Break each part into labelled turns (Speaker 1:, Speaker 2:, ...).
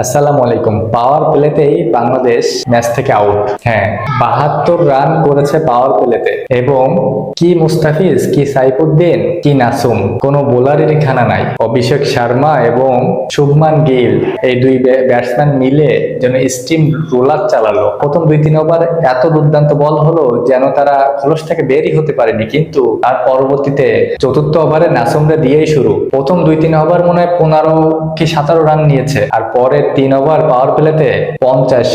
Speaker 1: আসসালামু আলাইকুম। পাওয়ার প্লেতেই বাংলাদেশ ম্যাচ থেকে আউট। হ্যাঁ বাহাত্তর রান করেছে পাওয়ার প্লেতে। এবং কি মুস্তাফিজ, কি সাইফুদ্দিন, কি নাসুম, কোনো বোলারেরই খানা নাই। অভিষেক শর্মা এবং শুভমান গিল, এই দুই ব্যাটসম্যান মিলে যেন স্টিম রোলার চালালো। প্রথম দুই, তিন ওভার এত দুর্দান্ত বল হলো যেন তারা খোলস থেকে বেরই হতে পারেনি। কিন্তু তার পরবর্তীতে চতুর্থ ওভারে নাসুমরা দিয়েই শুরু। প্রথম দুই, তিন ওভার মনে হয় পনেরো কি সতেরো রান নিয়েছে। আর পরের তিন ওভার পাওয়ার প্লেতে পঞ্চাশ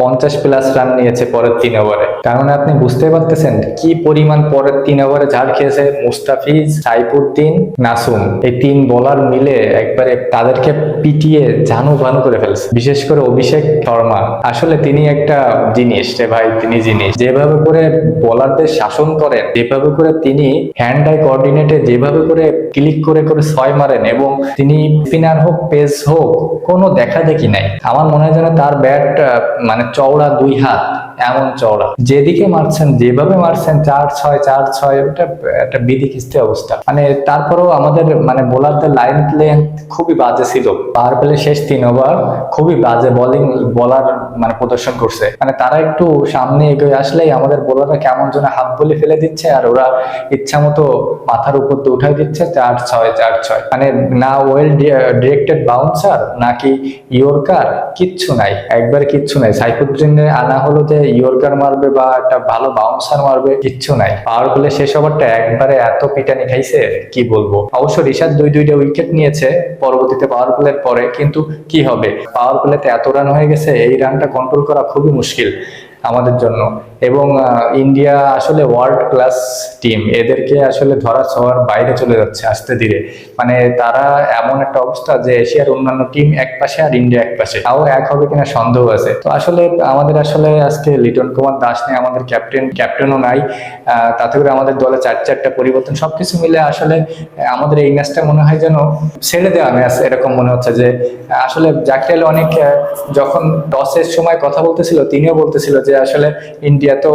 Speaker 1: পঞ্চাশ প্লাস রান নিয়েছে পরের তিন ওভারে মানে আপনি বুঝতে পারতেছেন কি পরিমাণ পরের তিন ওভারে ঝাড় খেয়েছে মুস্তাফিজ, সাইফুদ্দিন, নাসুম। এই তিন বোলার মিলে একবারে তাদেরকে পিটিয়ে জানু ভানু করে ফেলছে। বিশেষ করে অভিষেক শর্মা। আসলে তিনি একটা জিনিস রে ভাই, তিনি জিনিস। যেভাবে করে বোলারদের শাসন করেন, যেভাবে করে তিনি হ্যান্ড আই কোঅর্ডিনেটে যেভাবে করে ক্লিক করে করে ছয় মারেন এবং তিনি স্পিনার হোক পেস হোক, কোনো দেখা দেখি নাই। আমার মনে হয় যেন তার ব্যাট মানে চওড়া দুই হাত। এমন চওড়া। যেদিকে মারছেন, যেভাবে মারছেন, চার ছয় চার ছয় ওটা একটা বিধি খিস্তি অবস্থা। মানে তারপরেও আমাদের মানে বোলারদের লাইন লেন্থ খুবই বাজে ছিল। পাওয়ার প্লে শেষ তিন ওভার খুবই বাজে বোলিং বলার মানে প্রদর্শন করছে। মানে তারা একটু সামনে এগিয়ে আসলেই আমাদের বোলাররা কেমন যেন হাত বলে ফেলে দিচ্ছে, আর ওরা ইচ্ছা মতো মাথার উপর দিয়ে উঠাই দিচ্ছে, চার ছয় চার ছয়। মানে না ওয়েল ডিরেক্টেড বাউন্সার নাকি ইয়র্কার, কিচ্ছু নাই। একবার কিচ্ছু নাই। সাইফুদ্দিনের আনা হলো যে ইয়র্কার মারবে বা একটা ভালো বাউন্সার মারবে, কিচ্ছু নাই। পাওয়ার প্লে শেষ ওভারটা একবারে এত পিটানি খাইছে, কি বলব? অবশ্য রিশাদ দুই দুইটা উইকেট নিয়েছে, পরবর্তীতে পাওয়ার প্লের পরে, কিন্তু কি হবে? পাওয়ার প্লেতে এত রান হয়ে গেছে, এই রানটা কন্ট্রোল করা খুবই মুশকিল আমাদের জন্য। এবং ইন্ডিয়া আসলে ওয়ার্ল্ড ক্লাস টিম এদেরকে আসলে ধরা ছোঁয়ার বাইরে চলে যাচ্ছে আস্তে ধীরে। মানে তারা এমন একটা অবস্থা যে এশিয়ার অন্যান্য টিম এক পাশে আর ইন্ডিয়া এক পাশে। তাও এক হবে কিনা সন্দেহ আছে। তো আসলে আমাদের আসলে আজকে লিটন কুমার দাস নেই, আমাদের ক্যাপ্টেন ক্যাপ্টেনও নাই। তাতে করে আমাদের দলে চার চারটা পরিবর্তন সবকিছু মিলে আসলে, আমাদের এই ম্যাচটা মনে হয় যেন ছেড়ে দেওয়া ম্যাচ। এরকম মনে হচ্ছে যে, আসলে জাকির অনেক যখন টসের সময় কথা বলতেছিল, তিনিও বলতেছিল যে আসলে ইন্ডিয়া তো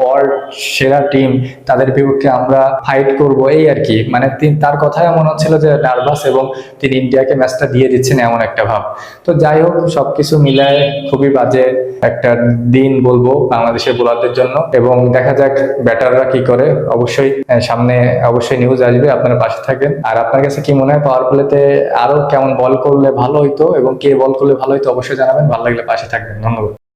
Speaker 1: ওয়ার্ল্ড সেরা টিম তাদের বিপক্ষে আমরা ফাইট করব, এই আর কি। মানে তার কথায় মনে হচ্ছিল যে নার্ভাস এবং তিনি ইন্ডিয়াকে ম্যাচটা দিয়ে দিচ্ছেন এমন একটা ভাব। তো যাই হোক, সবকিছু মিলায় খুবই বাজে একটা দিন বলব বাংলাদেশের বোলারদের জন্য। এবং দেখা যাক ব্যাটাররা কি করে। অবশ্যই সামনে অবশ্যই নিউজ আসবে, আপনারা পাশে থাকেন। আর আপনার কাছে কি মনে হয় পাওয়ার প্লেতে আরও কেমন বল করলে ভালো হইতো এবং কে বল করলে ভালো হইতো অবশ্যই জানাবেন। ভালো লাগলে পাশে থাকবেন। ধন্যবাদ।